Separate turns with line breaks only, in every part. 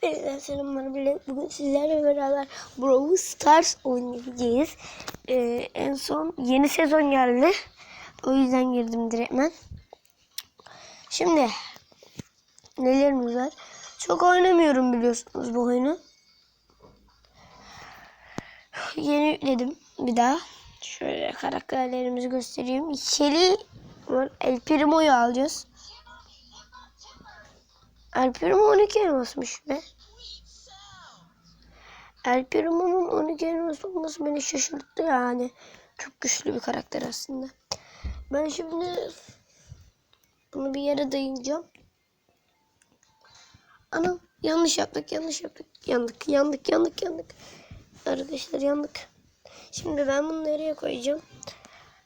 Hepinize selamlar bile. Bugün sizlerle beraber Brawl Stars oynayacağız. Ee, en son yeni sezon geldi. O yüzden girdim direktmen. Şimdi nelerimiz var? Çok oynamıyorum biliyorsunuz bu oyunu. Yeni yükledim bir daha. Şöyle karakterlerimizi göstereyim. Shelly var. El Primo'yu alacağız. El Primo 12 elmasmış be. El Primo'nun 12 elmas olması beni şaşırttı yani. Çok güçlü bir karakter aslında. Ben şimdi bunu bir yere dayayacağım. Anam yanlış yaptık yanlış yaptık. Yandık yandık yandık yandık. Arkadaşlar yandık. Şimdi ben bunu nereye koyacağım?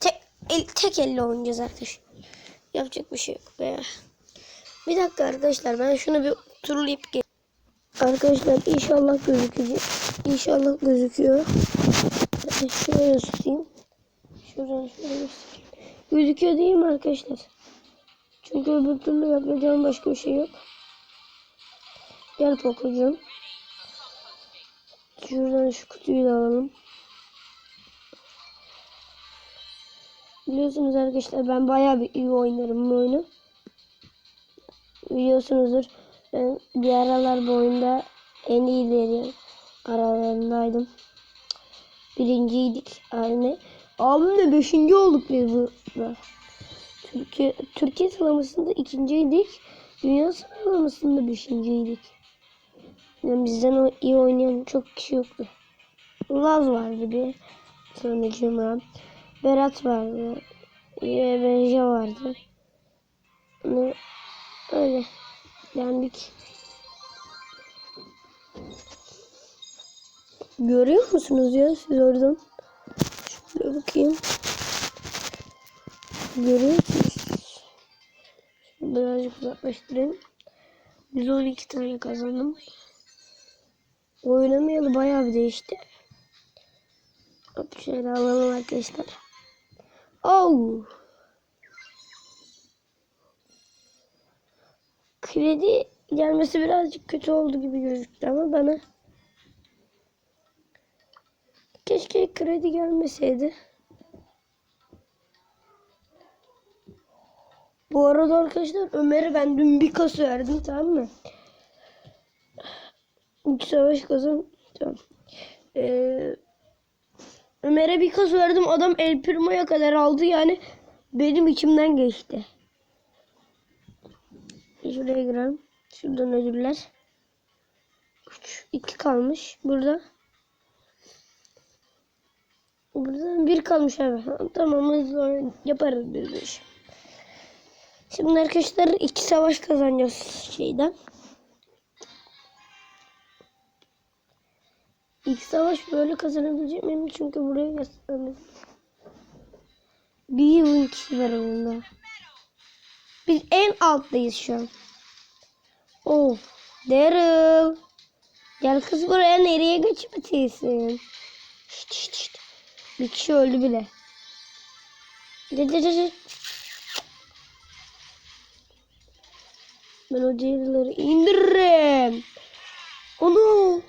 Tek, el, tek elle oynayacağız arkadaşlar. Yapacak bir şey yok be. Bir dakika arkadaşlar ben şunu bir turlayıp gel. Arkadaşlar inşallah gözükecek. İnşallah gözüküyor. Şöyle tutayım. Şuradan şöyle göstereyim. Gözüküyor değil mi arkadaşlar? Çünkü öbür türlü yapacağım başka bir şey yok. Gel Poco'cum. Şuradan şu kutuyu da alalım. Biliyorsunuz arkadaşlar ben bayağı bir iyi oynarım bu oyunu. Biliyorsunuzdur ben bir aralar bu oyunda en iyileri aralarındaydım. Birinciydik yani. Abimle beşinci olduk biz burada. Türkiye, Türkiye sıralamasında ikinciydik. Dünya sıralamasında beşinciydik. Yani bizden iyi oynayan çok kişi yoktu. Laz vardı bir. Sonra Cuma. Berat vardı. Benja vardı. Öyle. Yendik. Görüyor musunuz ya siz oradan? Şöyle bakayım. Görüyor musunuz? Birazcık uzaklaştırayım. 112 tane kazandım. Oynamayalı bayağı bir değişti. Hop şöyle alalım arkadaşlar. Oh! Kredi gelmesi birazcık kötü oldu gibi gözüktü ama bana keşke kredi gelmeseydi. Bu arada arkadaşlar Ömer'e ben dün bir kasa verdim tamam mı? İki savaş kazan tamam. Ee, Ömer'e bir kasa verdim adam El Primo'ya kadar aldı yani benim içimden geçti. Şuraya girelim. Şuradan ödüller. 3, 2 kalmış. Burada. Burada bir kalmış abi. Tamam hızlı yaparız biz bu işi. Şimdi arkadaşlar iki savaş kazanacağız şeyden. İlk savaş böyle kazanabilecek miyim? Çünkü buraya göstermem. Bir yılın kişi var bunda. Biz en alttayız şu an. Of. Daryl. Gel kız buraya nereye göçmetiyorsun? Şşt şşt şşt. Bir kişi öldü bile. Ben o Daryl'ları indiririm. Onu.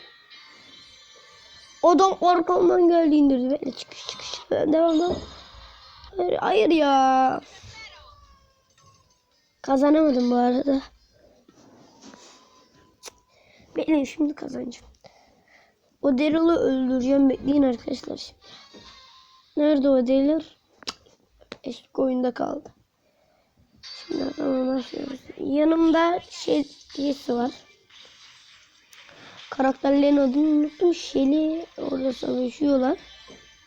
Adam arkamdan geldi indirdi. Bekle çıkış çıkış. Devam devam. Hayır, hayır ya. Kazanamadım bu arada. Bekleyin şimdi kazanacağım. O Daryl'ı öldüreceğim. Bekleyin arkadaşlar. Nerede o Daryl? Eski oyunda kaldı. Şimdi tamam başlıyoruz. Yanımda şey birisi var. Karakterlerin adını unuttum. Shelly orada savaşıyorlar.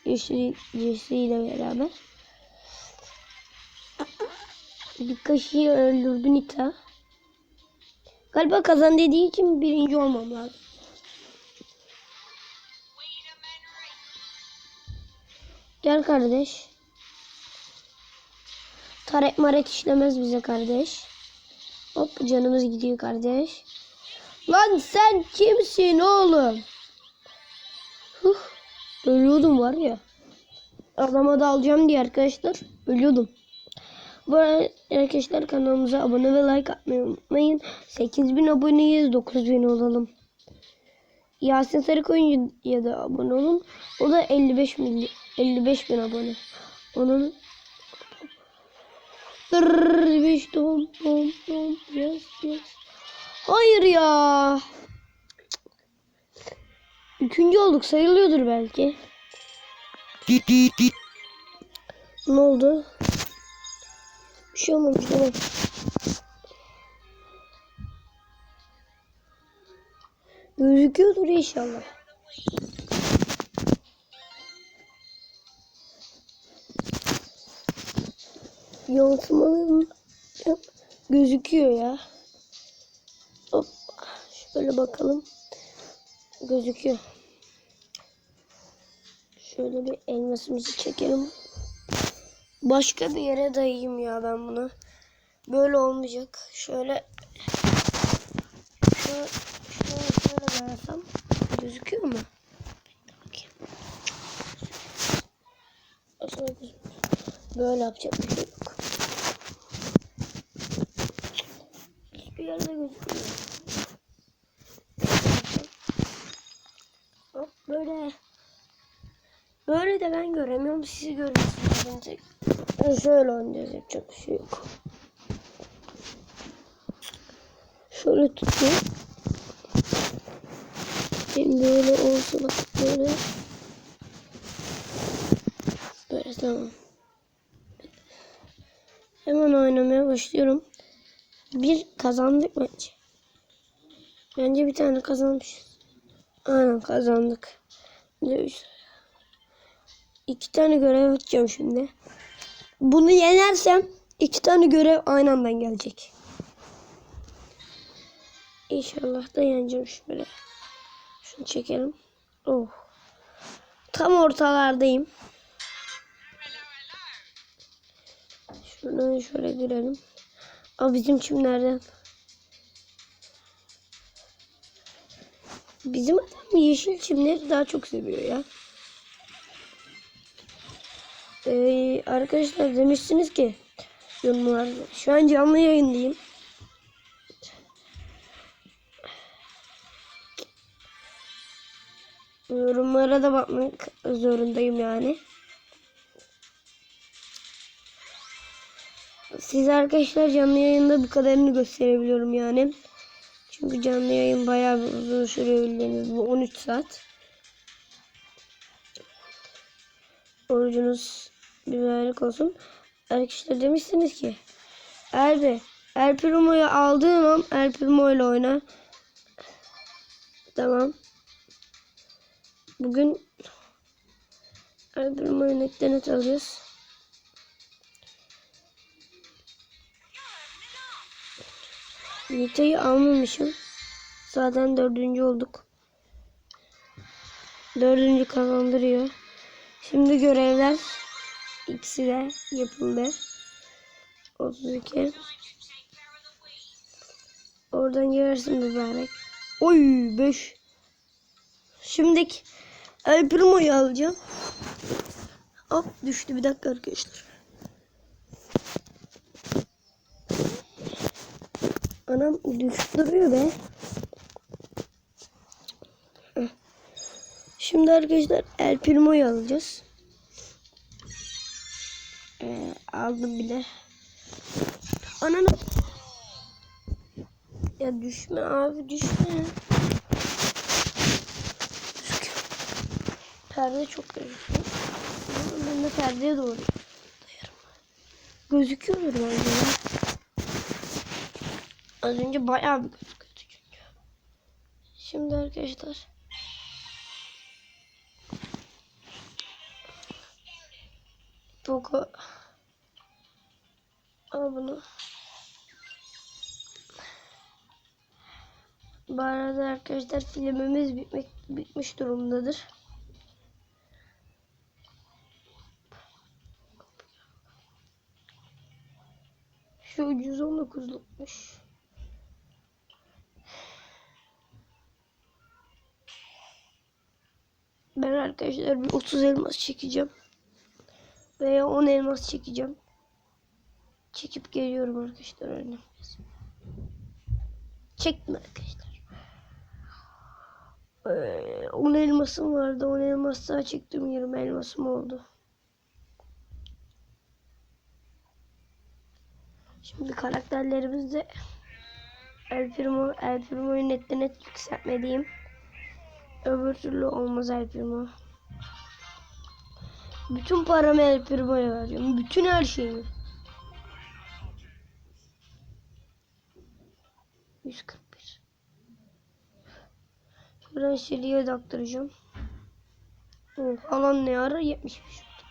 Yeşil ile beraber. Kaşığı öldürdü Nita. Galiba kazan dediği için birinci olmam lazım. Gel kardeş. Taret maret işlemez bize kardeş. Hop canımız gidiyor kardeş. Lan sen kimsin oğlum? Huh, ölüyordum var ya. Adama da alacağım diye arkadaşlar. Ölüyordum. Bu arada arkadaşlar kanalımıza abone ve like atmayı unutmayın. 8000 aboneyiz 9000 olalım. Yasin Sarıkoyuncu'ya da abone olun. O da 55 milyon 55 bin abone. Onun 5 dom dom dom yes yes. Hayır ya. Üçüncü olduk sayılıyordur belki. Ne oldu? Bir şey olmamış tamam. Gözüküyordur inşallah. Yansımalarım gözüküyor ya. Hop. Şöyle bakalım. Gözüküyor. Şöyle bir elmasımızı çekelim. Başka bir yere dayayayım ya ben bunu. Böyle olmayacak. Şöyle şöyle, şöyle, dayasam gözüküyor mu? Böyle yapacak bir şey yok. Hiçbir yerde gözükmüyor. Hop böyle. Böyle de ben göremiyorum. Siz görüyorsunuz. bence. Ben şöyle oynayacağız. Yapacak bir şey yok. Şöyle tutayım. Şimdi böyle olsa bak böyle. Böyle tamam. Hemen oynamaya başlıyorum. Bir kazandık bence. Bence bir tane kazanmışız. Aynen kazandık. Bir de. İki tane görev yapacağım şimdi. Bunu yenersem iki tane görev aynı anda gelecek. İnşallah da yeneceğim şöyle. Şunu çekelim. Oh. Tam ortalardayım. Şuradan şöyle girelim. Aa bizim çimlerden. Bizim adam yeşil çimleri daha çok seviyor ya. Ee, arkadaşlar demişsiniz ki yorumlarda. Şu an canlı yayındayım. Yorumlara da bakmak zorundayım yani. Siz arkadaşlar canlı yayında bu kadarını gösterebiliyorum yani. Çünkü canlı yayın bayağı uzun sürüyor bildiğiniz bu 13 saat. Orucunuz mübarek olsun. Arkadaşlar demişsiniz ki Erbe El Primo'yu aldığın an El ile oyna. Tamam. Bugün El Primo'yu netten net alacağız. Nita'yı almamışım. Zaten dördüncü olduk. Dördüncü kazandırıyor. Şimdi görevler ikisi de yapıldı. 32. Oradan girersin mübarek. Oy 5. Şimdiki El Primo'yu alacağım. Hop düştü bir dakika arkadaşlar. Anam düştürüyor be. Şimdi arkadaşlar El Primo'yu alacağız. Aldım bile. Ananı. Ya düşme abi düşme. Perde çok gözüküyor. Ben de perdeye doğru dayarım. Gözüküyordur bence ya. Az önce bayağı bir gözüküyordu çünkü. Şimdi arkadaşlar. Poco. Al bunu. Bu arada arkadaşlar filmimiz bitmek, bitmiş durumdadır. Şu ucuz 19'lukmuş. Ben arkadaşlar bir 30 elmas çekeceğim. Veya 10 elmas çekeceğim. Çekip geliyorum arkadaşlar öyle. Çektim arkadaşlar. Ee, 10 elmasım vardı. 10 elmas daha çıktım. 20 elmasım oldu. Şimdi karakterlerimizde El Primo, El Primo'yu netten net yükseltmeliyim. Öbür türlü olmaz El Primo. Bütün paramı El Primo'ya veriyorum. Bütün her şeyimi. 141. Şuradan Şili'ye daktıracağım. Oh, alan ne ara 75 oldu.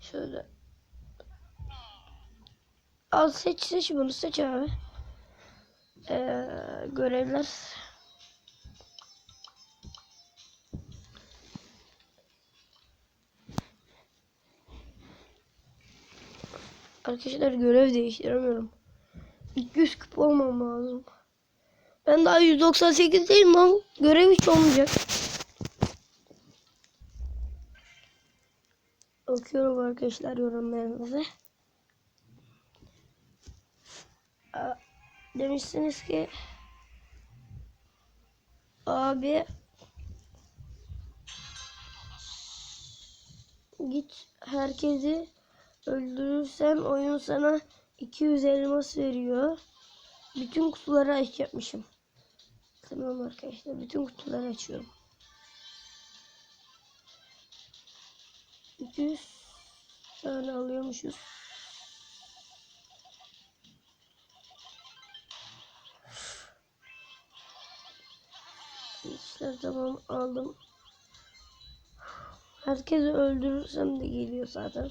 Şöyle. Al seç seç bunu seç abi. Ee, görevler. Arkadaşlar görev değiştiremiyorum. 200 küp olmam lazım. Ben daha 198 değilim ama görev hiç olmayacak. Okuyorum arkadaşlar yorumlarınızı. Demişsiniz ki abi git herkesi öldürürsen oyun sana 200 elmas veriyor. Bütün kutuları aç yapmışım. Tamam arkadaşlar bütün kutuları açıyorum. 200 tane alıyormuşuz. İşte tamam aldım. Herkesi öldürürsem de geliyor zaten.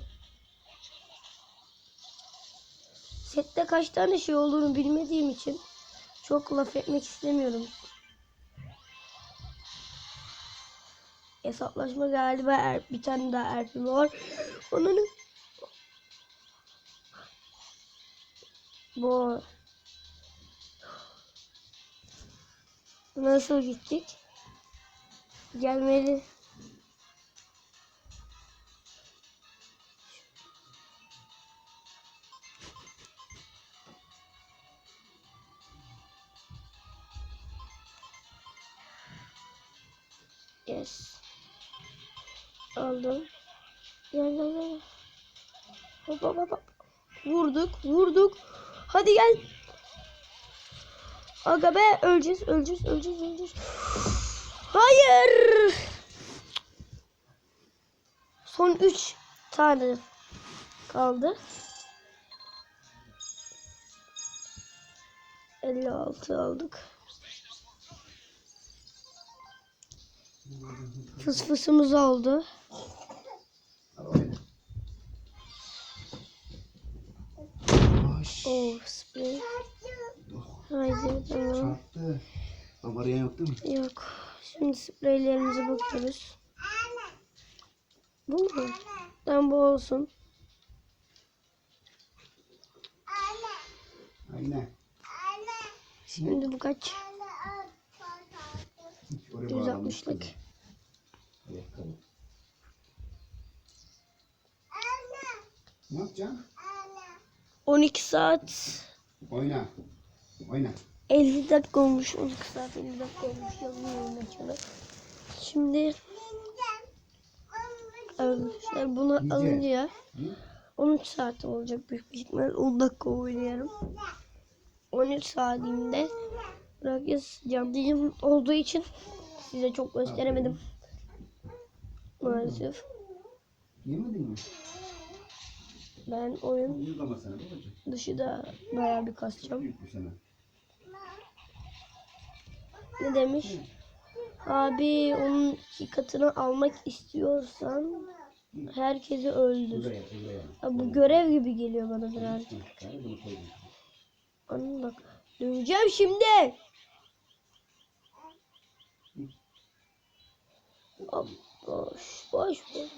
Sette kaç tane şey olduğunu bilmediğim için çok laf etmek istemiyorum. Hesaplaşma galiba er, bir tane daha erpim var. Onun bu nasıl gittik? Gelmeli. Aldım. Gel gel gel. Hop hop hop. Vurduk vurduk. Hadi gel. Aga be öleceğiz öleceğiz öleceğiz öleceğiz. Hayır. Son 3 tane kaldı. 56 aldık. Fıs fısımız oldu. Oh sprey. Haydi tamam.
Çarptı. Bak arayan yok değil mi?
Yok. Şimdi spreylerimize bakıyoruz. Bu mu? Tamam bu olsun.
Aynen.
Şimdi bu kaç?
Hiç oraya bağlanmış
160'lık.
kızım. Ayakkabı. Ne yapacaksın?
12 saat
Oyna. Oyna.
50 dakika olmuş. 12 saat 50 dakika olmuş. Yazmıyorum mesela. Şimdi arkadaşlar bunu
Nice.
alınca
Hı?
13 saat olacak büyük bir ihtimal. 10 dakika oynayarım. 13 saatinde bırakacağız. Canlı yayın olduğu için size çok gösteremedim. Maalesef.
Yemedin mi?
Ben oyun dışı da bayağı bir kasacağım. Ne demiş? Abi onun iki katını almak istiyorsan herkesi öldür. Ya bu görev gibi geliyor bana birazcık. Anladın bak. Döveceğim şimdi. Hop, boş, boş, boş.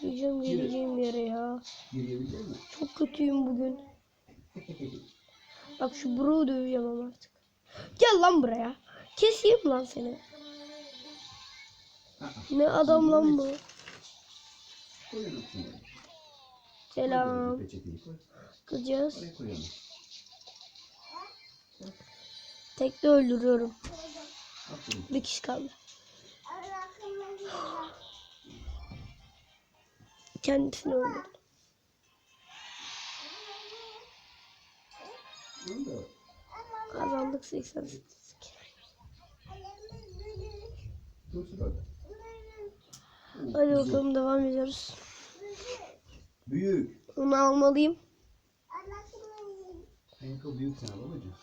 Tüküreceğim geleceğim yere ya. Çok kötüyüm bugün. Bak şu bro döveceğim ama artık. Gel lan buraya. Keseyim lan seni. Ne adam lan bu? Selam. Kızcağız. Tekte öldürüyorum. Bir kişi kaldı. Kendisini öldürdü. Kazandık 88.
dur sırada.
Hadi bakalım devam ediyoruz.
Büyük.
Onu almalıyım.
Seninki büyük sana babacığım.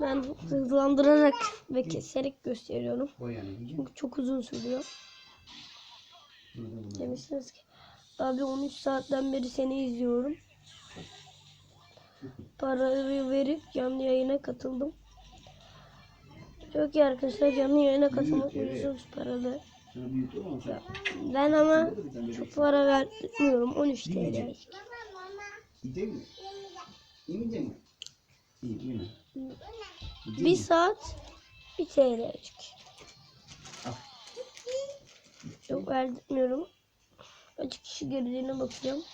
Ben hızlandırarak ve keserek gösteriyorum. Çünkü çok uzun sürüyor.
Bunu.
Demişsiniz ki abi 13 saatten beri seni izliyorum. Parayı verip canlı yayına katıldım. Çok iyi arkadaşlar canlı yayına katılmak biliyorsunuz paralı. Ben ama çok para vermiyorum 13 TL. Bir saat 1 TL'cik.
Al.
Çok vermiyorum. Kaç kişi girdiğine bakacağım.